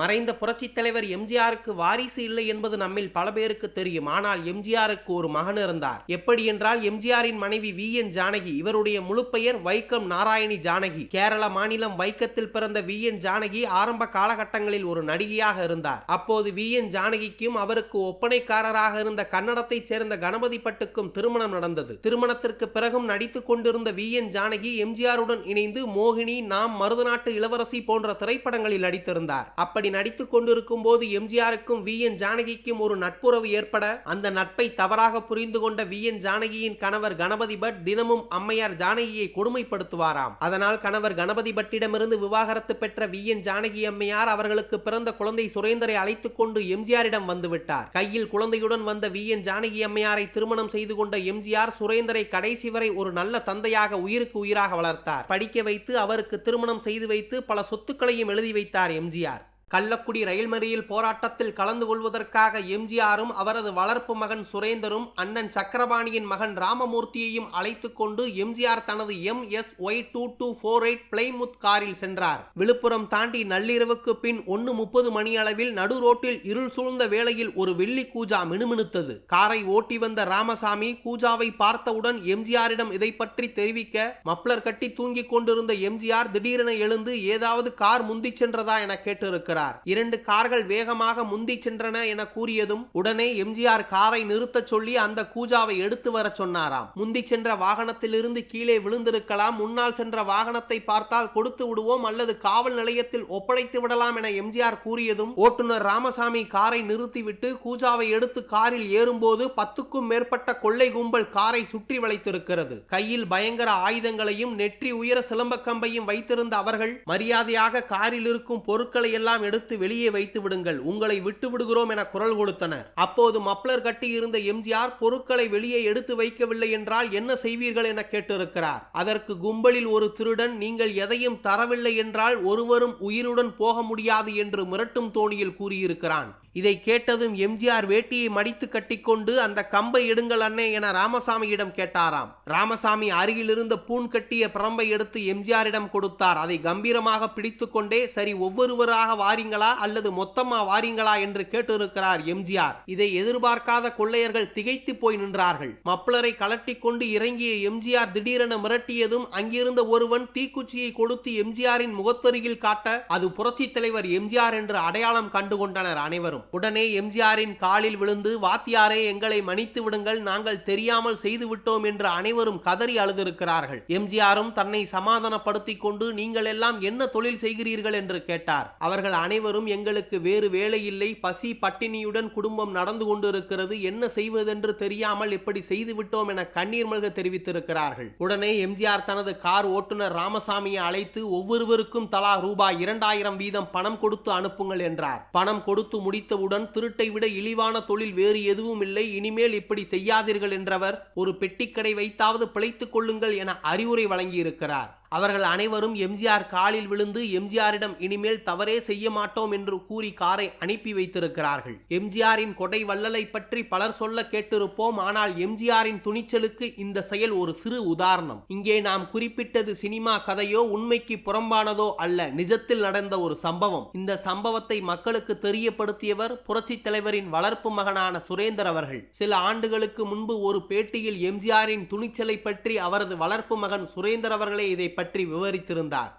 மறைந்த புரட்சித் தலைவர் எம்ஜிஆருக்கு வாரிசு இல்லை என்பது நம்மில் பல பேருக்கு தெரியும். ஆனால் எம்ஜிஆருக்கு ஒரு மகன் இருந்தார். எப்படி என்றால் எம்ஜிஆரின் மனைவி வி. என். ஜானகி இவருடைய முழு பெயர் வைக்கம் நாராயணி ஜானகி. கேரள மாநிலம் வைக்கத்தில் பிறந்த வி. என். ஜானகி ஆரம்ப காலகட்டங்களில் ஒரு நடிகையாக இருந்தார். அப்போது வி. என். ஜானகிக்கும் அவருக்கு ஒப்பனைக்காரராக இருந்த கன்னடத்தைச் சேர்ந்த கணபதி பட்டுக்கும் திருமணம் நடந்தது. திருமணத்திற்கு பிறகும் நடித்துக் கொண்டிருந்த வி. என். ஜானகி எம்ஜிஆருடன் இணைந்து மோகினி நாம் மருதநாட்டு இளவரசி போன்ற திரைப்படங்களில் நடித்திருந்தார். அப்படி நடித்துக் கொண்டிருக்கும் போது எம்ஜிஆருக்கும் வி என் ஜானகிக்கும் ஒரு நட்புறவு ஏற்பட அந்த நட்பை தவறாக புரிந்து கொண்ட வி என் ஜானகியின் கணவர் கணபதி பட் தினமும் அம்மையார் ஜானகியை கொடுமைப்படுத்துவாராம். அதனால் கணவர் கணபதி பட்டிடமிருந்து விவாகரத்து பெற்ற வி என் ஜானகி அம்மையார் அவர்களுக்கு பிறந்த குழந்தை சுரேந்தரை அழைத்துக் கொண்டு எம்ஜிஆரிடம் வந்துவிட்டார். கையில் குழந்தையுடன் வந்த வி என் ஜானகி அம்மையாரை திருமணம் செய்து கொண்ட எம்ஜிஆர் சுரேந்தரை கடைசி வரை ஒரு நல்ல தந்தையாக உயிருக்கு உயிராக வளர்த்தார். படிக்க வைத்து அவருக்கு திருமணம் செய்து வைத்து பல சொத்துக்களையும் எழுதி வைத்தார் எம்ஜிஆர். கள்ளக்குடி ரயில் மறியல் போராட்டத்தில் கலந்து கொள்வதற்காக எம்ஜிஆரும் அவரது வளர்ப்பு மகன் சுரேந்தரும் அண்ணன் சக்கரபாணியின் மகன் ராமமூர்த்தியையும் அழைத்து கொண்டு எம்ஜிஆர் தனது M S Y two two four eight Plymouth காரில் சென்றார். விழுப்புரம் தாண்டி நள்ளிரவுக்கு பின் ஒன்னு முப்பது மணி அளவில் நடு ரோட்டில் இருள் சூழ்ந்த வேளையில் ஒரு வெள்ளி கூஜா மினுமினுத்தது. காரை ஓட்டி வந்த ராமசாமி கூஜாவை பார்த்தவுடன் எம்ஜிஆரிடம் இதை பற்றி தெரிவிக்க மப்ளர் கட்டி தூங்கிக் கொண்டிருந்த எம்ஜிஆர் திடீரென எழுந்து ஏதாவது கார் முந்திச் சென்றதா என கேட்டிருக்கிறார். இரண்டு கார்கள் வேகமாக முந்தி சென்றன என கூறியதும் உடனே எம்ஜிஆர் காரை நிறுத்தச் சொல்லி அந்த கூஜாவை எடுத்து வர சொன்னாராம். முந்தி சென்ற வாகனத்திலிருந்து கீழே விழுந்திருக்கலாம். முன்னால் சென்ற வாகனத்தை பார்த்தால் கொடுத்து விடுவோம் அல்லது காவல் நிலையத்தில் ஒப்படைத்து விடலாம் என எம்ஜிஆர் கூறியதும் ஓட்டுநர் ராமசாமி காரை நிறுத்திவிட்டு கூஜாவை எடுத்து காரில் ஏறும்போது பத்துக்கும் மேற்பட்ட கொள்ளை கும்பல் காரை சுற்றி வளைத்திருக்கிறது. கையில் பயங்கர ஆயுதங்களையும் நெற்றி உயர சிலம்பக்கம்பையும் வைத்திருந்த அவர்கள் மரியாதையாக காரில் இருக்கும் பொருட்களை எல்லாம் எடுத்து வெளியே வைத்து விடுங்கள். உங்களை விட்டு விடுகிறோம் என குரல் கொடுத்தனர். அப்போது மப்ளர் கட்டியிருந்த எம்ஜிஆர் பொருட்களை வெளியே எடுத்து வைக்கவில்லை என்றால் என்ன செய்வீர்கள் என கேட்டிருக்கிறார். அதற்கு கும்பலில் ஒரு திருடன் நீங்கள் எதையும் தரவில்லை என்றால் ஒருவரும் உயிருடன் போக முடியாது என்று மிரட்டும் தோணியில் கூறியிருக்கிறான். இதை கேட்டதும் எம்ஜிஆர் வேட்டியை மடித்து கட்டிக்கொண்டு அந்த கம்பை எடுங்கள் அண்ணே என ராமசாமியிடம் கேட்டாராம். ராமசாமி அருகிலிருந்த பூன் கட்டிய பிரம்பை எடுத்து எம்ஜிஆரிடம் கொடுத்தார். அதை கம்பீரமாக பிடித்துக்கொண்டே சரி ஒவ்வொருவராக வாரீங்களா அல்லது மொத்தமா வாரீங்களா? என்று கேட்டிருக்கிறார் எம்ஜிஆர். இதை எதிர்பார்க்காத கொள்ளையர்கள் திகைத்து போய் நின்றார்கள். மப்ளரை கலட்டி கொண்டு இறங்கிய எம்ஜிஆர் திடீரென மிரட்டியதும் அங்கிருந்த ஒருவன் தீக்குச்சியை கொடுத்து எம்ஜிஆரின் முகத்தருகில் காட்ட அது புரட்சி தலைவர் எம்ஜிஆர் என்று அடையாளம் கண்டுகொண்டனர் அனைவரும். உடனே எம்ஜிஆரின் காலில் விழுந்து வாத்தியாரே எங்களை மன்னித்து விடுங்கள் நாங்கள் தெரியாமல் செய்து விட்டோம் என்று அனைவரும் கதறி அழுதிருக்கிறார்கள். எம்ஜிஆரும் தன்னை சமாதானப்படுத்திக் கொண்டு நீங்கள் எல்லாம் என்ன தொழில் செய்கிறீர்கள்? என்று கேட்டார். அவர்கள் அனைவரும் எங்களுக்கு வேறு வேலை இல்லை பசி பட்டினியுடன் குடும்பம் நடந்து கொண்டிருக்கிறது என்ன செய்வதென்று தெரியாமல் இப்படி செய்து விட்டோம் என கண்ணீர் மல்க தெரிவித்திருக்கிறார்கள். உடனே எம்ஜிஆர் தனது கார் ஓட்டுநர் ராமசாமியை அழைத்து ஒவ்வொருவருக்கும் தலா ரூபாய் இரண்டாயிரம் வீதம் பணம் கொடுத்து அனுப்புங்கள் என்றார். பணம் கொடுத்து முடித்தவுடன் திருட்டை விட இழிவான தொழில் வேறு எதுவும் இல்லை. இனிமேல் இப்படி செய்யாதீர்கள் என்றவர் ஒரு பெட்டிக்கடை வைத்தாவது பிழைத்துக் கொள்ளுங்கள் என அறிவுரை வழங்கியிருக்கிறார். அவர்கள் அனைவரும் எம்ஜிஆர் காலில் விழுந்து எம்ஜிஆரிடம் இனிமேல் தவறே செய்ய மாட்டோம் என்று கூறி காரை அனுப்பி வைத்திருக்கிறார்கள். எம்ஜிஆரின் கொடை வள்ளலை பற்றி பலர் சொல்ல கேட்டிருப்போம். ஆனால் எம்ஜிஆரின் துணிச்சலுக்கு இந்த செயல் ஒரு சிறு உதாரணம். இங்கே நாம் குறிப்பிட்டது சினிமா கதையோ உண்மைக்கு புறம்பானதோ அல்ல. நிஜத்தில் நடந்த ஒரு சம்பவம். இந்த சம்பவத்தை மக்களுக்கு தெரியப்படுத்தியவர் புரட்சி தலைவரின் வளர்ப்பு மகனான சுரேந்தர் அவர்கள். சில ஆண்டுகளுக்கு முன்பு ஒரு பேட்டியில் எம்ஜிஆரின் துணிச்சலை பற்றி அவரது வளர்ப்பு மகன் சுரேந்தர் அவர்களே இதை பற்றி விவரித்திருந்தார்.